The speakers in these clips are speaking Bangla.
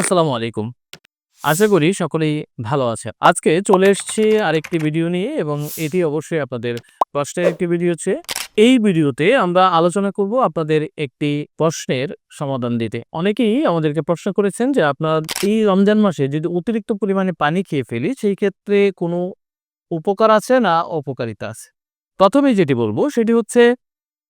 আসসালামু আলাইকুম। আশা করি সকলেই ভালো আছে আজকে চলে এসেছি আরেকটি ভিডিও নিয়ে এবং এটি অবশ্যই আপনাদের প্রশ্নের একটি ভিডিও হচ্ছে। এই ভিডিওতে আমরা আলোচনা করব আপনাদের একটি প্রশ্নের সমাধান দিতে। অনেকেই আমাদেরকে প্রশ্ন করেছেন যে, আপনার এই রমজান মাসে যদি অতিরিক্ত পরিমাণে পানি খেয়ে ফেলি, সেই ক্ষেত্রে কোনো উপকার আছে না অপকারিতা আছে? প্রথমেই যেটি বলব, সেটি হচ্ছে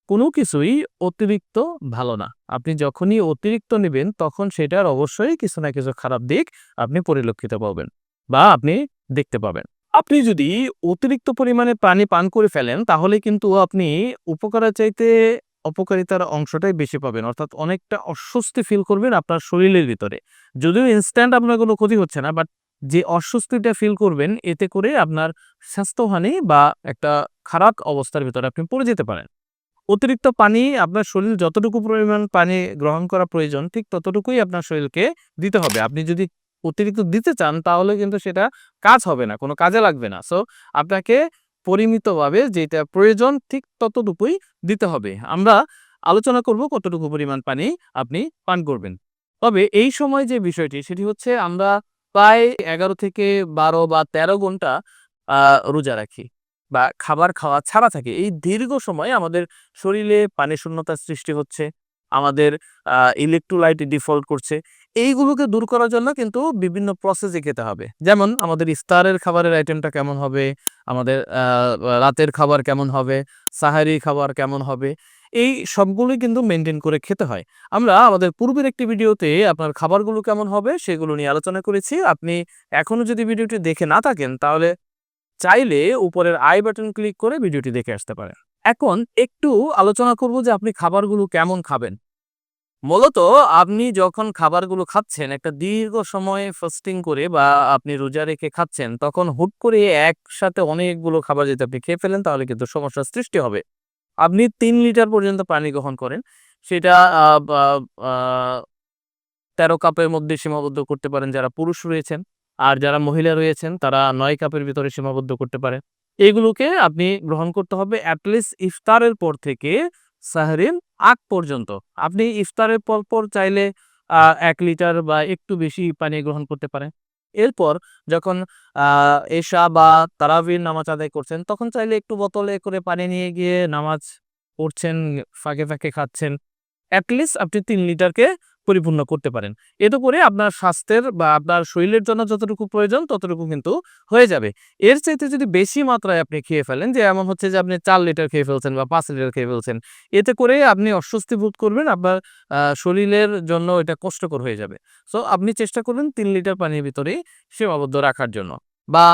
কোনো কিছুই অতিরিক্ত ভালো না। আপনি যখনই অতিরিক্ত নেবেন, তখন সেটার অবশ্যই কিছু না কিছু খারাপ দিক আপনি পরিলক্ষিত পাবেন বা আপনি দেখতে পাবেন। আপনি যদি অতিরিক্ত পরিমাণে পানি পান করে ফেলেন, তাহলে কিন্তু আপনি উপকারের চাইতে অপকারিতার অংশটাই বেশি পাবেন। অর্থাৎ অনেকটা অস্বস্তি ফিল করবেন আপনার শরীরের ভিতরে। যদিও ইনস্ট্যান্ট আপনার কোনো ক্ষতি হচ্ছে না বাট যে অস্বস্তিটা ফিল করবেন, এতে করে আপনার স্বাস্থ্যহানি বা একটা খারাপ অবস্থার ভিতরে আপনি পড়ে যেতে পারেন। অতিরিক্ত পানি আপনার শরীর যতটুকু পরিমাণ পানি গ্রহণ করা প্রয়োজন ঠিক ততটুকুই আপনার শরীরকে দিতে হবে। আপনি যদি অতিরিক্ত দিতে চান তাহলে কিন্তু সেটা কাজ হবে না, কোনো কাজে লাগবে না। সো আপনাকে পরিমিতভাবে যেটা প্রয়োজন ঠিক ততটুকুই দিতে হবে। আমরা আলোচনা করব কতটুকু পরিমাণ পানি আপনি পান করবেন। তবে এই সময় যে বিষয়টি সেটি হচ্ছে আমরা প্রায় ১১ থেকে ১২ বা ১৩ ঘণ্টা রোজা রাখি বা খাবার খাওয়া ছাড়া থাকে এই দীর্ঘ সময় আমাদের শরীরে পানি শূন্যতার সৃষ্টি হচ্ছে। আমাদের ইলেক্ট্রোলাইট ডিফল্ট করছে। এইগুলোকে দূর করার জন্য কিন্তু বিভিন্ন প্রসেসে খেতে হবে। যেমন আমাদের ইফতারের খাবারের আইটেমটা কেমন হবে, আমাদের রাতের খাবার কেমন হবে, সাহারি খাবার কেমন হবে, এই সবগুলোই কিন্তু মেনটেন করে খেতে হয়। আমরা আমাদের পূর্বের একটি ভিডিওতে আপনার খাবারগুলো কেমন হবে সেগুলো নিয়ে আলোচনা করেছি। আপনি এখনও যদি ভিডিওটি দেখে না থাকেন তাহলে চাইলে উপরের আই বাটন ক্লিক করে ভিডিওটি দেখে আসতে পারেন। এখন একটু আলোচনা করব যে আপনি খাবারগুলো কেমন খাবেন। মূলত আপনি যখন খাবারগুলো খাচ্ছেন, একটা দীর্ঘ সময় ফাস্টিং করে বা আপনি রোজা রেখে খাচ্ছেন, তখন হুট করে একসাথে অনেকগুলো খাবার যদি আপনি খেয়ে ফেলেন, তাহলে কিন্তু সমস্যার সৃষ্টি হবে। আপনি তিন লিটার পর্যন্ত পানি গ্রহণ করেন। সেটা ১৩ কাপের মধ্যে সীমাবদ্ধ করতে পারেন যারা পুরুষ রয়েছেন। আর যারা মহিলা রয়েছেন তারা নয় কাপের ভিতরে সীমাবদ্ধ করতে পারে এগুলোকে আপনি গ্রহণ করতে হবে এট লিস্ট ইফতারের পর থেকে সাহরির আগ পর্যন্ত। আপনি ইফতারের পর, পর চাইলে ১ লিটার বা একটু বেশি পানি গ্রহণ করতে পারেন। এরপর যখন এশা বা তারাবির নামাজ আদায় করছেন তখন চাইলে একটু বোতলে করে পানি নিয়ে গিয়ে নামাজ পড়ছেন, ফাঁকে, ফাঁকে খাচ্ছেন। এট লিস্ট আপনি তিন লিটারকে পরিপূর্ণ করতে পারেন। এতে করে আপনার স্বাস্থ্যের বা আপনার শরীরের জন্য যতটুকু প্রয়োজন, ততটুকু কিন্তু হয়ে যাবে। এর চাইতে যদি বেশি মাত্রায় আপনি খেয়ে ফেলেন, যে এমন হচ্ছে যে আপনি চার লিটার খেয়ে ফেলছেন বা পাঁচ লিটার খেয়ে ফেলছেন। এতে করে আপনি অস্বস্তি বোধ করবেন। আপনার শরীরের জন্য এটা কষ্টকর হয়ে যাবে। সো, আপনি চেষ্টা করবেন তিন লিটার পানির ভিতরেই সীমাবদ্ধ রাখার জন্য। বা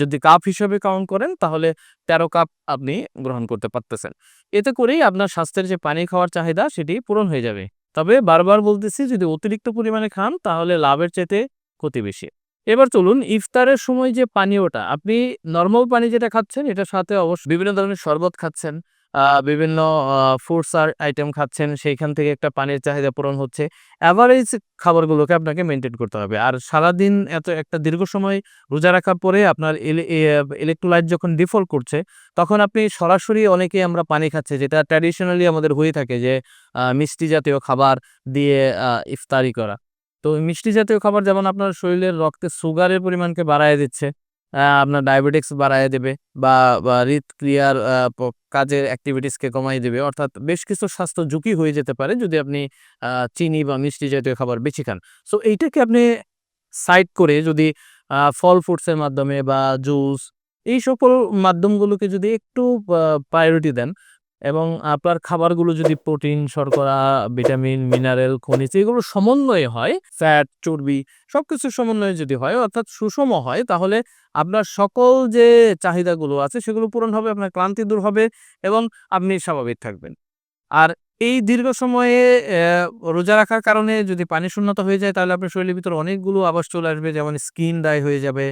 যদি কাপ হিসেবে কাউন্ট করেন, তাহলে ১৩ কাপ আপনি গ্রহণ করতে পারতেছেন। এতে করেই আপনার স্বাস্থ্যের যে পানি খাওয়ার চাহিদা, সেটি পূরণ হয়ে যাবে। তবে বারবার বলতেছি যদি অতিরিক্ত পরিমাণে খান তাহলে লাভের চাইতে ক্ষতি বেশি। এবার চলুন ইফতারের সময় যে পানীয়টা আপনি নর্মাল পানি যেটা খাচ্ছেন এটার সাথে অবশ্য বিভিন্ন ধরনের শরবত খাচ্ছেন, বিভিন্ন ফ্রুটস আর আইটেম খাচ্ছেন সেইখান থেকে একটা পানির চাহিদা পূরণ হচ্ছে। অ্যাভারেজ খাবারগুলোকে আপনাকে মেনটেন করতে হবে। আর সারাদিন এত একটা দীর্ঘ সময় রোজা রাখার পরে আপনার ইলেকট্রোলাইট যখন ডিফল্ট করছে তখন আপনি সরাসরি অনেকে আমরা পানি খাচ্ছি যেটা ট্র্যাডিশনালি আমাদের হয়ে থাকে যে মিষ্টি জাতীয় খাবার দিয়ে ইফতারি করা। তো মিষ্টি জাতীয় খাবার যেমন আপনার শরীরের রক্তে সুগারের পরিমাণকে বাড়ায় দিচ্ছে, আপনার ডায়াবেটিকস বাড়ায় দেবে বা, হৃদক্রিয়ার কাজের অ্যাক্টিভিটিসকে কমাই দেবে অর্থাৎ বেশ কিছু স্বাস্থ্য ঝুঁকি হয়ে যেতে পারে যদি আপনি চিনি বা মিষ্টি জাতীয় খাবার বেশি খান। সো এইটাকে আপনি সাইড করে যদি ফল ফ্রুটসের মাধ্যমে বা জুস এই সকল মাধ্যমগুলোকে যদি একটু প্রায়োরিটি দেন এবং আপনার খাবারগুলো যদি প্রোটিন, শর্করা, ভিটামিন, মিনারেল, খনিজ এগুলো সমন্বয়ে হয়, ফ্যাট, চর্বি সব কিছু সমন্বয়ে যদি হয় অর্থাৎ সুষম হয় তাহলে আপনার সকল যে চাহিদাগুলো আছে সেগুলো পূরণ হবে, আপনার ক্লান্তি দূর হবে এবং আপনি স্বাভাবিক থাকবেন। আর এই দীর্ঘ সময়ে রোজা রাখার কারণে যদি পানি শূন্যতা হয়ে যায় তাহলে আপনার শরীরের ভিতরে অনেকগুলো আবাস চলে আসবে যেমন স্কিন ড্রাই হয়ে যাবে,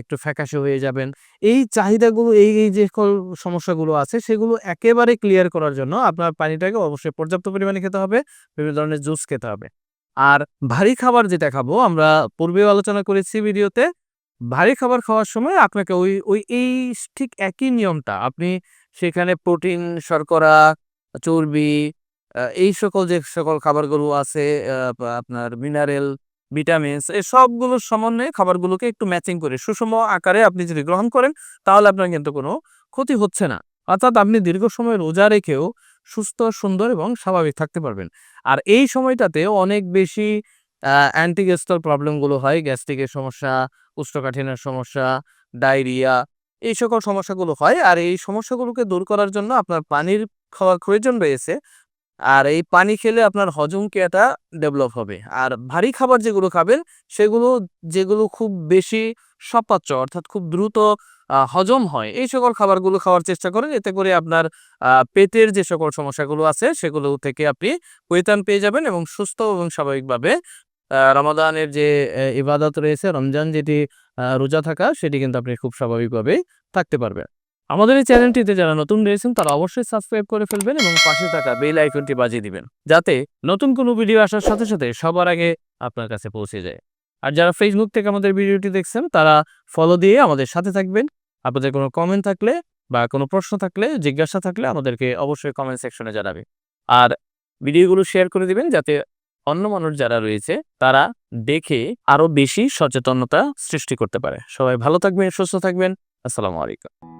একটু ফ্যাকাশে হয়ে যাবেন। এই চাহিদাগুলো এই, এই যে সমস্যাগুলো আছে সেগুলো একেবারে ক্লিয়ার করার জন্য আপনার পানিটাকে অবশ্যই পর্যাপ্ত পরিমাণে খেতে হবে, বিভিন্ন ধরনের জুস খেতে হবে। আর ভারী খাবার যেটা খাব আমরা পূর্বেও আলোচনা করেছি ভিডিওতে, ভারী খাবার খাওয়ার সময় আপনাকে ওই, ওই এই ঠিক একই নিয়মটা আপনি সেখানে প্রোটিন, শর্করা, চর্বি এই সকল যে সকল খাবারগুলো আছে আপনার মিনারেল, ভিটামিনস, এই সবগুলোর সমন্বয়ে খাবারগুলোকে একটু ম্যাচিং করে সুষম আকারে আপনি যদি গ্রহণ করেন, তাহলে আপনার কিন্তু কোনো ক্ষতি হচ্ছে না। অর্থাৎ আপনি দীর্ঘ সময় রোজা রেখেও সুস্থ, সুন্দর এবং স্বাভাবিক থাকতে পারবেন। আর এই সময়টাতে অনেক বেশি অ্যান্টিগ্যাস্ট্রাল প্রবলেমগুলো হয় গ্যাস্ট্রিকের সমস্যা কোষ্ঠকাঠিন্যের সমস্যা, ডায়রিয়া, এই সকল সমস্যাগুলো হয়। আর এই সমস্যাগুলোকে দূর করার জন্য আপনার পানির খাওয়ার প্রয়োজন রয়েছে। আর এই পানি খেলে আপনার হজম ক্রিয়াটা ডেভেলপ হবে। আর ভারী খাবার যেগুলো খাবেন, সেগুলো, যেগুলো খুব বেশি সপাচ্য, অর্থাৎ খুব দ্রুত হজম হয়, এই সকল খাবারগুলো খাওয়ার চেষ্টা করেন। এতে করে আপনার পেটের যে সকল সমস্যাগুলো আছে, সেগুলো থেকে আপনি পরিত্রাণ পেয়ে যাবেন এবং সুস্থ এবং স্বাভাবিকভাবে রমাদানের যে ইবাদত রয়েছে, রমজান যেটি রোজা থাকা, সেটি কিন্তু আপনি খুব স্বাভাবিকভাবে থাকতে পারবেন। আমাদের এই চ্যানেলটিতে যারা নতুন রয়েছেন, তারা অবশ্যই সাবস্ক্রাইব করে ফেলবেন এবং পাশে থাকা বেল আইকনটি বাজিয়ে দিবেন, যাতে নতুন কোনো ভিডিও আসার সাথে সাথে সবার আগে আপনার কাছে পৌঁছে যায়। আর যারা ফেসবুক থেকে আমাদের ভিডিওটি দেখছেন, তারা ফলো দিয়ে আমাদের সাথে থাকবেন। আপনাদের কোনো কমেন্ট থাকলে বা কোনো প্রশ্ন থাকলে, জিজ্ঞাসা থাকলে আমাদেরকে অবশ্যই কমেন্ট সেকশনে জানাবে আর ভিডিওগুলো শেয়ার করে দিবেন, যাতে অন্য মানুষ যারা রয়েছে, তারা দেখে আরও বেশি সচেতনতা সৃষ্টি করতে পারে। সবাই ভালো থাকবেন, সুস্থ থাকবেন। আসসালামু আলাইকুম।